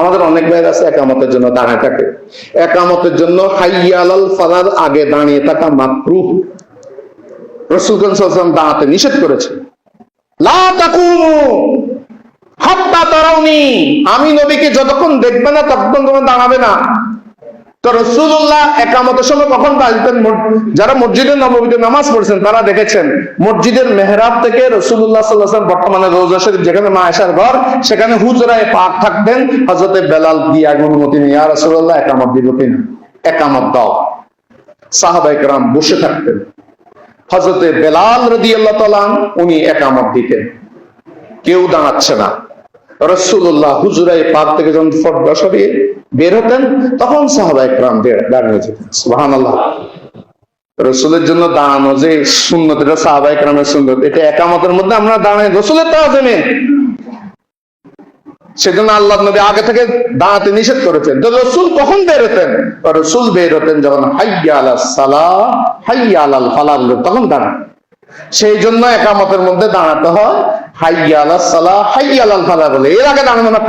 আমাদের অনেক ভাইয়ের আছে একামতের জন্য দাঁড়ায় থাকে। একামতের জন্য হাইয়ালাল ফালার আগে দাঁড়িয়ে থাকা মাকরু রসুলগঞ্জ দাঁড়াতে নিষেধ করেছে। আমি নবীকে যতক্ষণ দেখবে না, ততক্ষণ তোমার দাঁড়াবে না। যারা মসজিদের নবমীতে নামাজ পড়ছেন, তারা দেখেছেন, মসজিদের মেহরাব থেকে রসুল্লাহ সাল্লাহ বর্তমানে রোজা শরীফ, যেখানে মা আয়সার ঘর, সেখানে হুজরায় পাক থাকতেন হজরতে বেলাল অনুমতি নেই আর রসুল্লাহ একামত দিব কিনা? একামত দাও। সাহাবা একরাম বসে থাকতেন। হজরতে বেলাল রদি আল্লাহ উনি একামত দিতেন। কেউ দাঁড়াচ্ছে না। রসুল্লাহ হুজুরাই পাক থেকে যখন ফর্দা সরিয়ে বের হতেন, তখন সাহাবা একরাম দাঁড়িয়ে যেতেন। সুহান আল্লাহ রসুলের জন্য দাঁড়ানো যে সুন্নত, এটা সাহাবা একরামের সুন্নত। এটা একামতের মধ্যে আমরা দাঁড়াই, রসুলের তো আজমে সেজন্য আল্লাহ নবী আগে থেকে দাঁড়াতে নিষেধ করেছেন। তো রসুল কখন বের হতেন? রসুল বের হতেন যখন হাইয়া আলা সালা হাইয়া আলাল ফালা বলে তখন দাঁড়ান। সেই জন্য একামতের মধ্যে দাঁড়াতে হয়। হাইয়া আলা সালা হাইয়া আলাল ফালা বলে। এর আগে দাঁড়ানো না